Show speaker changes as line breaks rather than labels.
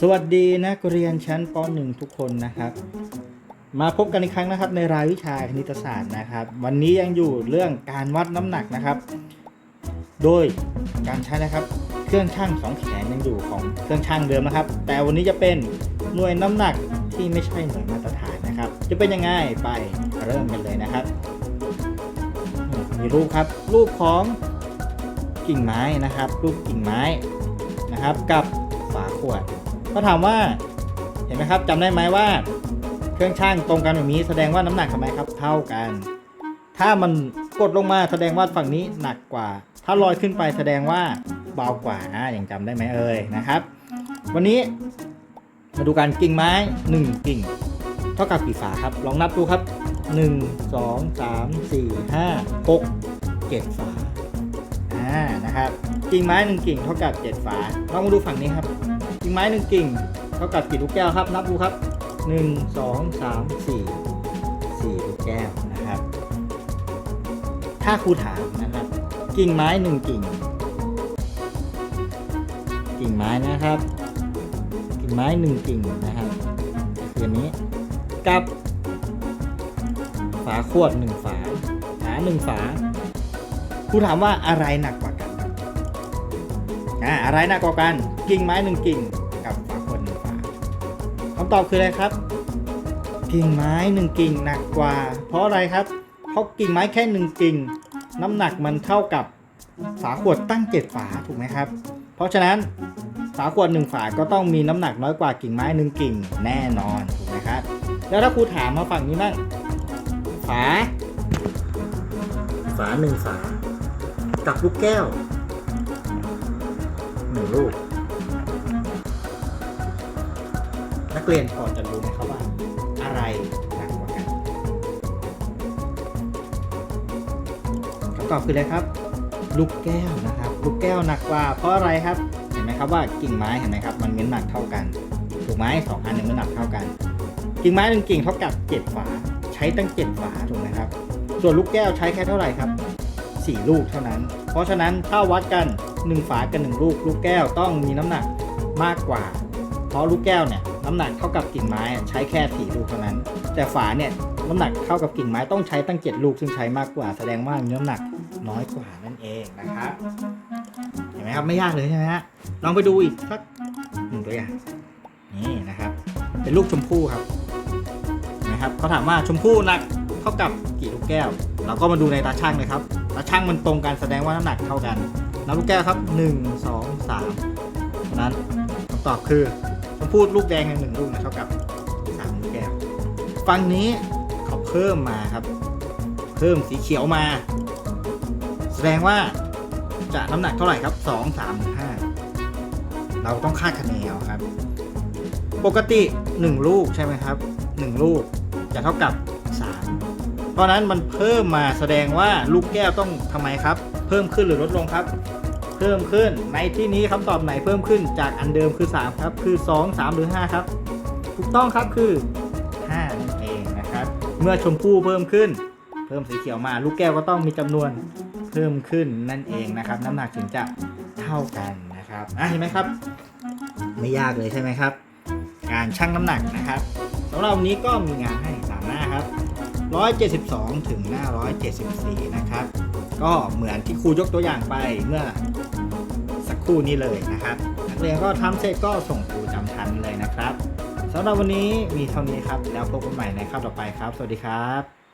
สวัสดีนะักเรียนชั้นป .1 ทุกคนนะครับ มาพบกันอีกครั้งนะครับ ในรายวิชาคณิตศาสตร์นะครับ วันนี้ยังอยู่เรื่องการวัดน้ำหนักนะครับ โดยการใช้นะครับ เครื่องชั่งสองแขนยังอยู่ของเครื่องชั่งเดิมนะครับ แต่วันนี้จะเป็นหน่วยน้ำหนักที่ไม่ใช่หน่วยมาตรฐานนะครับ จะเป็นยังไงไปเริ่มกันเลยนะครับ มีรูปครับ รูปของกิ่งไม้นะครับ รูปกิ่งไม้นะครับ กับฝาขวด ก็ถามว่าเห็นไหมครับจำได้ไหมว่า เครื่องช่างตรงกันแบบนี้แสดงว่าน้ำหนักทำไมครับเท่ากัน ถ้ามันกดลงมาแสดงว่าฝั่งนี้หนักกว่า ถ้าลอยขึ้นไปแสดงว่าเบากว่านะยังจำได้ไหมเอ่ยนะครับ วันนี้มาดูการกิ่งไม้ 1 กิ่ง เท่ากับกี่ฝาครับ ลองนับดูครับ 1 2 3 4 5 6 7 ฝาอ่านะครับกิ่งไม้ 1 กิ่งเท่ากับ 7 ฝาลองมาดูฝั่งนี้ครับ กิ่งไม้1กิ่งเท่ากับกี่ลูกแก้วครับ นับดูครับ 1 2 3 4 4 ลูกแก้วนะครับ ถ้าครูถามนะครับ กิ่งไม้1กิ่ง กิ่งไม้นะครับ กิ่งไม้1กิ่งนะครับคืออันนี้กับ ฝาขวด1ฝาฝา1ฝาครูถามว่าอะไรหนักกว่า อ่าอะไรหนักกว่ากัน กิ่งไม้1กิ่งกับฝาขวด1ฝาคำตอบคืออะไรครับ กิ่งไม้หนึ่งกิ่งหนักกว่า เพราะอะไรครับ เพราะกิ่งไม้แค่หนึ่งกิ่ง น้ำหนักมันเท่ากับฝาขวดตั้งเจ็ดฝาถูกไหมครับ เพราะฉะนั้นฝาขวดหนึ่งฝาก็ต้องมีน้ำหนักน้อยกว่ากิ่งไม้หนึ่งกิ่งแน่นอนถูกไหมครับ แล้วถ้าครูถามมาฝั่งนี้บ้างฝา ฝาหนึ่งฝา กับลูกแก้ว นึ่งลูก นักเรียนพอจะรู้ไหมครับว่า อะไรหนักกว่ากันคำตอบคืออะไรครับ ลูกแก้วนะครับ ลูกแก้วหนักกว่า เพราะอะไรครับ เห็นไหมครับว่ากิ่งไม้เห็นไหมครับ มันมีน้ำหนักเท่ากัน ถูกไหมสองอันหนึ่งน้ำหนักเท่ากัน กิ่งไม้หนึ่งกิ่งเท่ากับเจ็ดฝา ใช้ตั้งเจ็ดฝาถูกไหมครับ ส่วนลูกแก้วใช้แค่เท่าไหร่ครับสี่ลูกเท่านั้น เพราะฉะนั้นถ้าวัดกัน หนึ่งฝากับหนึ่งลูก ลูกแก้วต้องมีน้ำหนักมากกว่า เพราะลูกแก้วเนี่ยน้ำหนักเท่ากับกิ่งไม้ใช้แค่สี่ลูกเท่านั้น แต่ฝาเนี่ยน้ำหนักเท่ากับกิ่งไม้ต้องใช้ตั้งเจ็ดลูกซึ่งใช้มากกว่า แสดงว่ามีน้ำหนักน้อยกว่านั่นเองนะครับเห็นไหมครับไม่ยากเลยใช่ไหมฮะลองไปดูอีกสักหนึ่งตัวอย่างนี่นะครับ เป็นลูกชมพู่ครับเห็นไหมครับเขาถามว่าชมพู่หนักเท่ากับกี่ลูกแก้ว เราก็มาดูในตาช่างเลยครับตาช่างมันตรงกันแสดงว่าน้ำหนักเท่ากัน นับลูกแก้วครับหนึ่งสองสามนั้นคำตอบคือชมพู่ลูกแดงหนึ่งลูกนะเท่ากับสามลูกแก้วฝั่งนี้เขาเพิ่มมาครับ เพิ่มสีเขียวมา แสดงว่าจะน้ำหนักเท่าไหร่ครับสองสามหรือห้าเราต้องคาดคะเนเอาครับ ปกติหนึ่งลูกใช่ไหมครับหนึ่งลูกจะเท่ากับสามเพราะนั้นมันเพิ่มมาแสดงว่าลูกแก้วต้องทำไมครับ เพิ่มขึ้นหรือลดลงครับ เพิ่มขึ้น ในที่นี้คำตอบไหนเพิ่มขึ้นจากอันเดิมคือ 3 ครับ คือ 2 3 หรือ 5 ครับ ถูกต้องครับคือ5เองนะครับ เมื่อชมพู่เพิ่มขึ้น เพิ่มสีเขียวมา ลูกแก้วก็ต้องมีจำนวนเพิ่มขึ้นนั่นเองนะครับ น้ำหนักถึงจะเท่ากันนะครับอะเห็นไหมครับ ไม่ยากเลยใช่ไหมครับ การชั่งน้ำหนักนะครับสำหรับวันนี้ก็มีงานให้สามหน้าครับ 172 ถึงหน้า 174 นะครับ ก็เหมือนที่ครูยกตัวอย่างไปเมื่อสักครู่นี้เลยนะครับนักเรียนก็ทำเสร็จก็ส่งครูจำชั้นเลยนะครับสำหรับวันนี้มีเท่านี้ครับ แล้วพบกันใหม่ในคาบต่อไปครับ สวัสดีครับ